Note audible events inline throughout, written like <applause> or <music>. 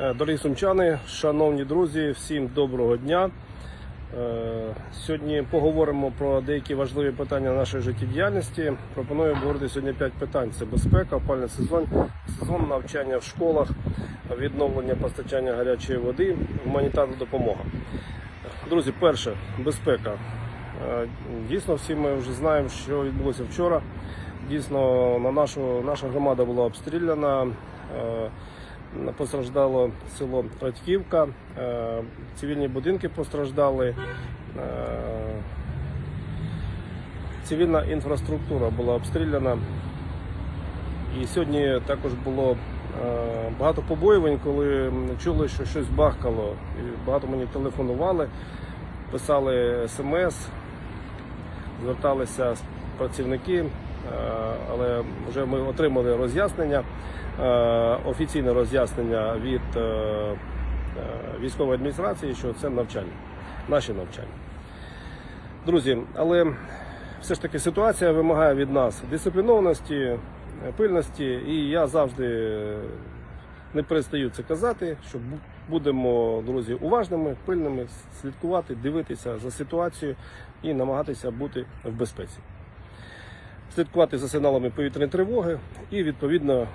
Е, Дорогі сумчани, шановні друзі, всім доброго дня. Е, Сьогодні поговоримо про деякі важливі питання нашої життєдіяльності. Пропоную обговорити сьогодні 5 питань: це безпека, опальний сезон, сезон навчання в школах, відновлення постачання гарячої води, гуманітарна допомога. Друзі, перше безпека. Е, Дійсно, всі ми вже знаємо, що відбулося вчора. Дійсно, на нашу наша громада була обстріляна. Постраждало село Радьківка, е, цивільні будинки постраждали. е, Цивільна інфраструктура була обстріляна. І сьогодні також було е, багато побоювань, коли чули, що щось бахкало. І багато мені телефонували, писали смс, зверталися працівники, але вже ми отримали роз'яснення, офіційне роз'яснення від е, е, військової адміністрації, що це навчання, наші навчання. Друзі, але все ж таки ситуація вимагає від нас дисциплінованості, пильності, і я завжди не перестаю це казати, що будемо, друзі, уважними, пильними, слідкувати, дивитися за ситуацією і намагатися бути в безпеці. Слідкувати за сигналами повітряної тривоги і відповідно,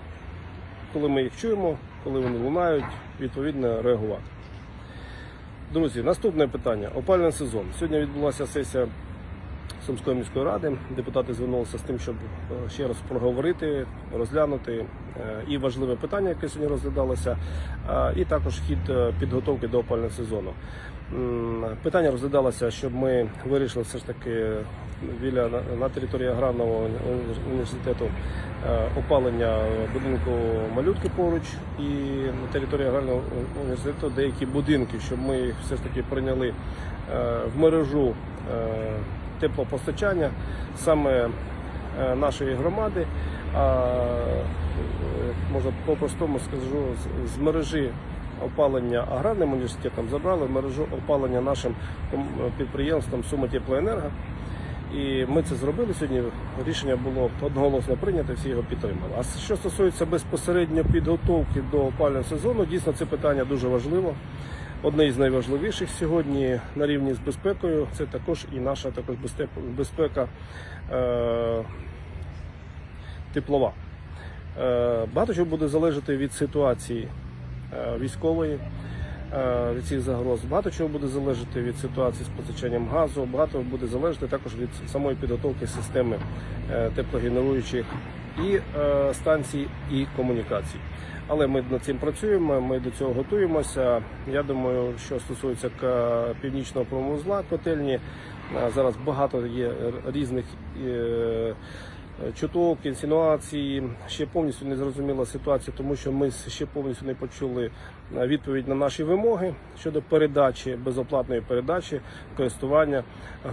коли ми їх чуємо, коли вони лунають, відповідно реагувати. Друзі, наступне питання. Опальний сезон. Сьогодні відбулася сесія Сумської міської ради. Депутати звернулися з тим, щоб е, ще раз проговорити, розглянути е, і важливе питання, яке сьогодні розглядалося, е, і також хід підготовки до опального сезону. Питання розглядалося, щоб ми вирішили все ж таки біля на- території аграрного університету опалення будинку малютки поруч і на території аграрного університету деякі будинки, щоб ми їх все ж таки прийняли в мережу теплопостачання саме е, нашої громади. А е, можна по-простому скажу, з- мережі опалення аграрним університетом забрали мережу опалення нашим підприємством Сума Теплоенерго. І ми це зробили сьогодні. Рішення було одноголосно прийнято, всі його підтримали. А що стосується безпосередньо підготовки до опалювального сезону, дійсно це питання дуже важливо. Одне із найважливіших сьогодні на рівні з безпекою. Це також і наша також безпека, е, теплова. Е, багато чого буде залежати від ситуації е, військової, е, від цих загроз. Багато чого буде залежати від ситуації з постачанням газу, багато буде залежати також від самої підготовки системи е, теплогенеруючих і е, станцій, і комунікацій. Але ми над цим працюємо, ми до цього готуємося. Я думаю, що стосується північного промузла котельні, е, зараз багато є різних е, чуток, інсинуацій. Ще повністю не зрозуміла ситуація, тому що ми ще повністю не почули е, відповідь на наші вимоги щодо передачі, безоплатної передачі, користування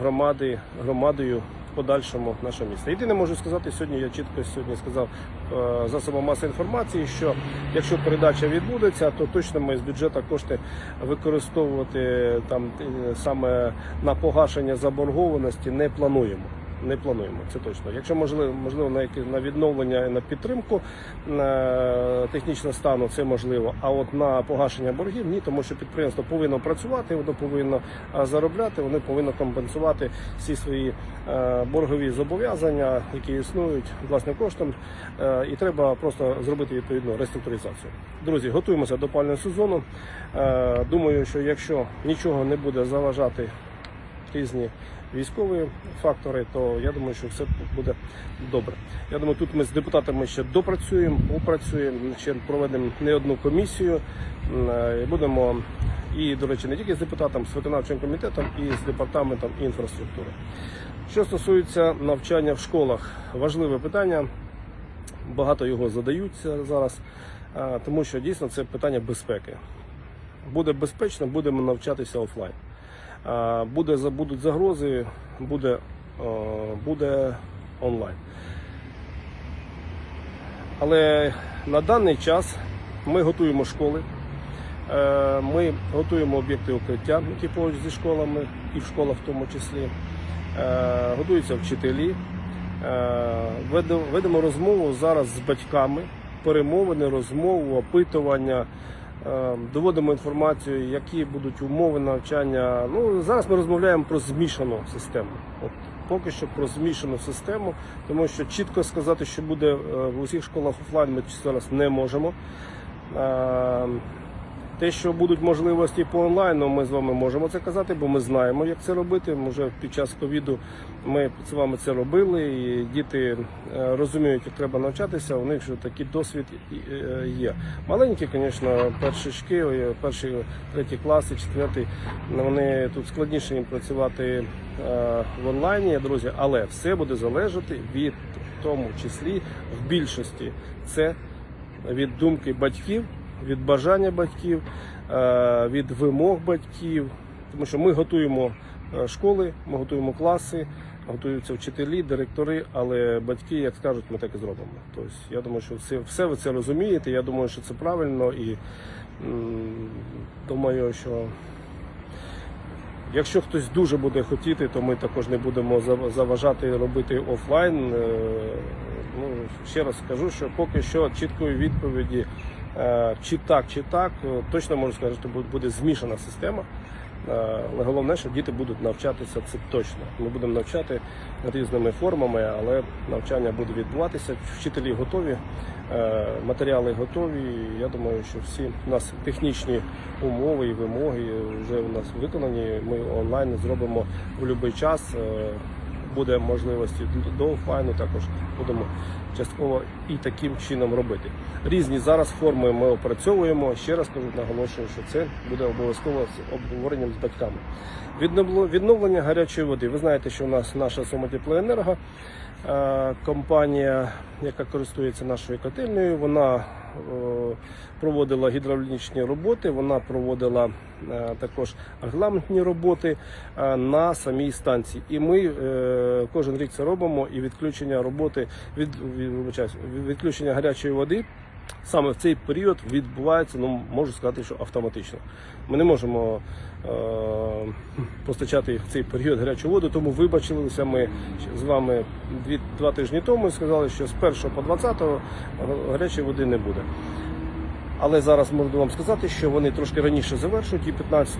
громади громадою в подальшому нашого міста. Єдине можу сказати сьогодні. Я чітко сьогодні сказав е, засобам масової інформації, що якщо передача відбудеться, то точно ми з бюджету кошти використовувати там е, саме на погашення заборгованості не плануємо. Не плануємо, це точно. Якщо можливо, можливо на на відновлення і на підтримку на технічного стану, це можливо. А от на погашення боргів ні, тому що підприємство повинно працювати, воно повинно заробляти, воно повинно компенсувати всі свої е, боргові зобов'язання, які існують власним коштом. Е, І треба просто зробити відповідну реструктуризацію. Друзі, готуємося до пального сезону. Е, Думаю, що якщо нічого не буде заважати різні військові фактори, то я думаю, що все буде добре. Я думаю, тут ми з депутатами ще допрацюємо, попрацюємо, ще проведемо не одну комісію. е, Будемо і, до речі, не тільки з депутатом, з виконавчим комітетом і з департаментом інфраструктури. Що стосується навчання в школах, важливе питання. Багато його задаються зараз, е, тому що дійсно це питання безпеки. Буде безпечно, будемо навчатися офлайн. А, Буде, будуть загрози, буде, е, буде онлайн. Але на даний час ми готуємо школи, е, ми готуємо об'єкти укриття, які поруч зі школами, і в школах в тому числі. Е, Готуються вчителі. Е, Ведемо розмову зараз з батьками, перемовини, розмову, опитування е, доводимо інформацію, які будуть умови навчання. Ну, зараз ми розмовляємо про змішану систему. От поки що про змішану систему, тому що чітко сказати, що буде е, в усіх школах офлайн, ми зараз не можемо. Те, що будуть можливості по онлайну, ми з вами можемо це казати, бо ми знаємо, як це робити. Ми вже під час ковіду ми з вами це робили, і діти е, розуміють, як треба навчатися. У них вже такий досвід е, є. Маленькі, звісно, першачки, е, перші треті класи, четвертий, вони тут складніше їм працювати е, в онлайні, друзі, але все буде залежати від в тому числі в більшості це від думки батьків, від бажання батьків, е, від вимог батьків. Тому що ми готуємо е, школи, ми готуємо класи, готуються вчителі, директори, але батьки, як скажуть, ми так і зробимо. Тобто, я думаю, що все, все ви це розумієте. Я думаю, що це правильно і думаю, що Якщо хтось дуже буде хотіти, то ми також не будемо заважати робити офлайн. Е, Ну, ще раз скажу, що поки що чіткої відповіді чи так, чи так, е, точно можу сказати, що буде змішана система. Е, Але головне, що діти будуть навчатися, це точно. Ми будемо навчати різними формами, але навчання буде відбуватися. Вчителі готові, е, матеріали готові. Я думаю, що всі у нас технічні умови і вимоги вже у нас виконані. Ми онлайн зробимо в будь-який час. Е, Буде можливості до офлайну, також будемо частково і таким чином робити. Різні зараз форми ми опрацьовуємо. Ще раз кажу, наголошую, що це буде обов'язково з обговоренням з батьками. Відновлення гарячої води. Ви знаєте, що у нас наша Соматеплоенерго, е, компанія, яка користується нашою котельнею, вона е, проводила гідравлічні роботи, вона проводила е, також регламентні роботи на самій станції. І ми кожен рік це робимо. І відключення роботи від- відключення гарячої води. Саме в цей період відбувається, ну можу сказати, що автоматично. Ми не можемо е, постачати в цей період гарячу воду, тому вибачилися ми з вами дві, два тижні тому і сказали, що з 1 по 20 гарячої води не буде. Але зараз можу вам сказати, що вони трошки раніше завершують, і 15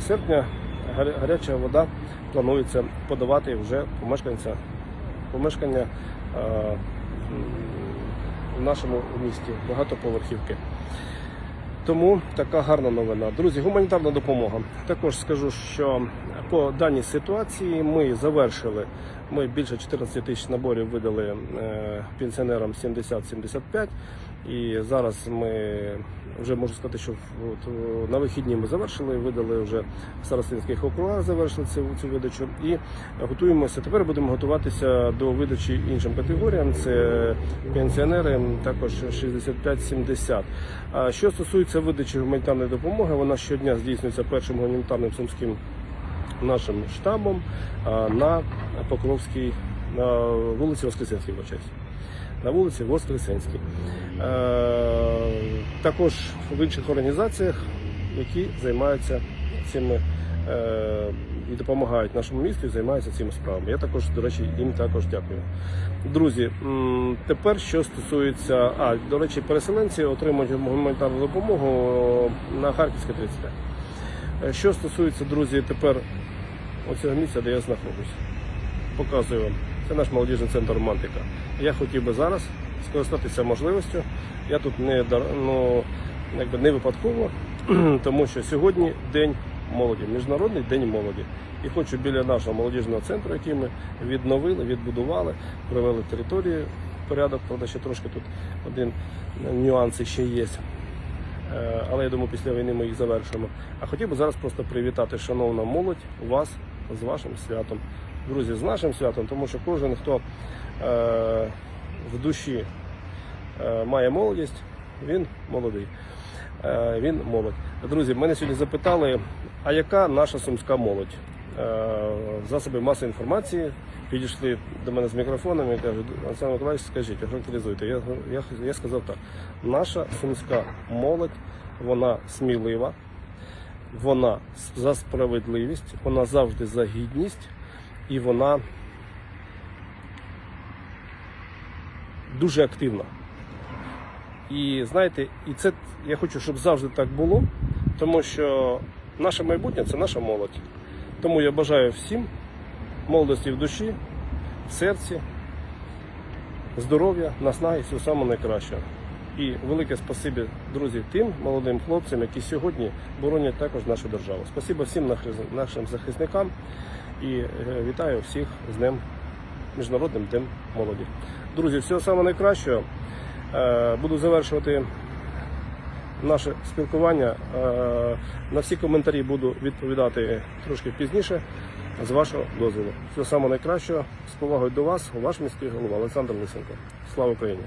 серпня гаряча вода планується подавати вже помешканця помешкання в нашому місті багатоповерхівки. Тому така гарна новина. Друзі, гуманітарна допомога. Також скажу, що по даній ситуації ми завершили. Ми більше 14 тисяч наборів видали е, пенсіонерам 70-75. І зараз ми вже можу сказати, що от, на вихідні ми завершили, видали вже в Старостинських округах, завершили цю, цю видачу і готуємося. Тепер будемо готуватися до видачі іншим категоріям. Це пенсіонери, також 65-70. А що стосується видачі гуманітарної допомоги, вона щодня здійснюється першим гуманітарним сумським нашим штабом на Покровській, на вулиці Воскресенській, вибачаюсь. На вулиці Воскресенській. Е, також в інших організаціях, які займаються цими е, і допомагають нашому місту і займаються цими справами. Я також, до речі, їм також дякую. Друзі, тепер що стосується, а до речі, переселенці отримують гуманітарну допомогу на Харківське 35. Е, Що стосується, друзі, тепер оцього місця, де я знаходжусь, показую вам. Це наш молодіжний центр Романтика. Я хотів би зараз скористатися можливістю. Я тут не ну, якби не випадково, <clears throat> тому що сьогодні день молоді, міжнародний день молоді. І хочу біля нашого молодіжного центру, який ми відновили, відбудували, привели територію порядок. Правда, ще трошки тут один нюанс ще є. Е, Але я думаю, після війни ми їх завершимо. А хотів би зараз просто привітати шановна молодь вас з вашим святом. Друзі, з нашим святом, тому що кожен, хто е, в душі е, має молодість, він молодий. Е, він молодь. Друзі, мене сьогодні запитали, а яка наша сумська молодь? Е, засоби масової інформації підійшли до мене з мікрофоном і кажуть, Олександр Миколаївич, скажіть, охарактеризуйте. Я, я, я сказав так: наша сумська молодь, вона смілива, вона за справедливість, вона завжди за гідність і вона дуже активна. І знаєте, і це я хочу, щоб завжди так було, тому що наше майбутнє це наша молодь. Тому я бажаю всім молодості в душі, в серці, здоров'я, наснаги, всього самого найкращого. І велике спасибі, друзі, тим молодим хлопцям, які сьогодні боронять також нашу державу. Спасибо всім нашим захисникам і е, вітаю всіх з Днем Міжнародним Днем молоді. Друзі, всього самого найкращого. Е, Буду завершувати наше спілкування. Е, На всі коментарі буду відповідати трошки пізніше з вашого дозволу. Всього самого найкращого. З повагою до вас, ваш міський голова Олександр Лисенко. Слава Україні!